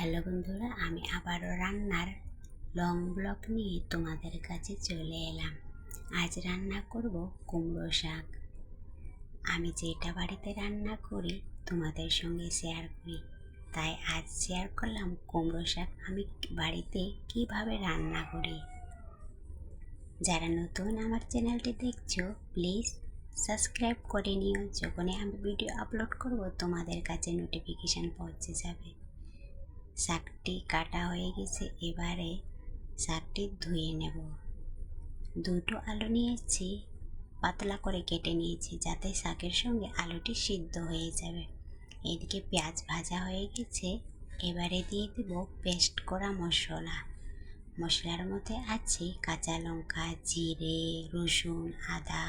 Hello বন্ধুরা, আমি আবারও রান্নার লং ব্লক নিয়ে তোমাদের কাছে চলে এলাম। আজ রান্না করব কুমড়ো শাক। আমি যেটা বাড়িতে রান্না করি, তোমাদের সঙ্গে শেয়ার করি। তাই আজ শেয়ার করলাম কুমড়ো শাক আমি বাড়িতে কীভাবে রান্না করি। যারা নতুন আমার চ্যানেলটি দেখছ প্লিজ সাবস্ক্রাইব করে নিও। যখনই আমি ভিডিও আপলোড করব, তোমাদের কাছে নোটিফিকেশান পৌঁছে যাবে। শাকটি কাটা হয়ে গেছে, এবারে শাকটি ধুয়ে নেব। দুটো আলু নিয়েছি, পাতলা করে কেটে নিয়েছি যাতে শাকের সঙ্গে আলুটি সিদ্ধ হয়ে যাবে। এদিকে পেঁয়াজ ভাজা হয়ে গেছে, এবারে দিয়ে দেব পেস্ট করা মশলা। মশলার মধ্যে আছে কাঁচা লঙ্কা, জিরে, রসুন, আদা।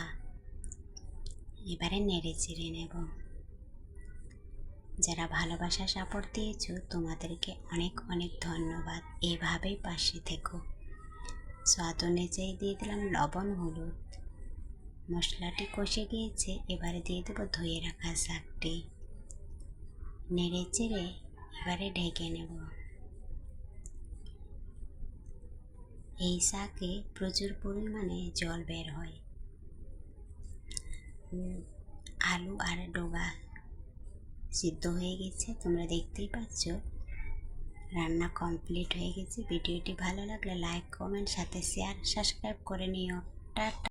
এবারে নেড়ে চেড়ে নেব। যারা ভালোবাসা সাপোর্ট দিয়েছ, তোমাদেরকে অনেক অনেক ধন্যবাদ। এভাবেই পাশে থেকো। স্বাদ অনুযায়ী দিয়ে দিলাম লবণ, হলুদ মশলাটি কষে গিয়েছে, এবারে দিয়ে দেবো ধুয়ে রাখা শাকটি। নেড়ে চেড়ে এবারে ঢেকে নেব। এই শাকে প্রচুর পরিমাণে জল বের হয়। আলু আর ডোগা সিদ্ধ হয়ে গেছে, তোমরা দেখতেই পাচ্ছ। রান্না কমপ্লিট হয়ে গেছে। ভিডিওটি ভালো লাগলে লাইক কমেন্ট সাথে শেয়ার সাবস্ক্রাইব করে নিও। টাটা।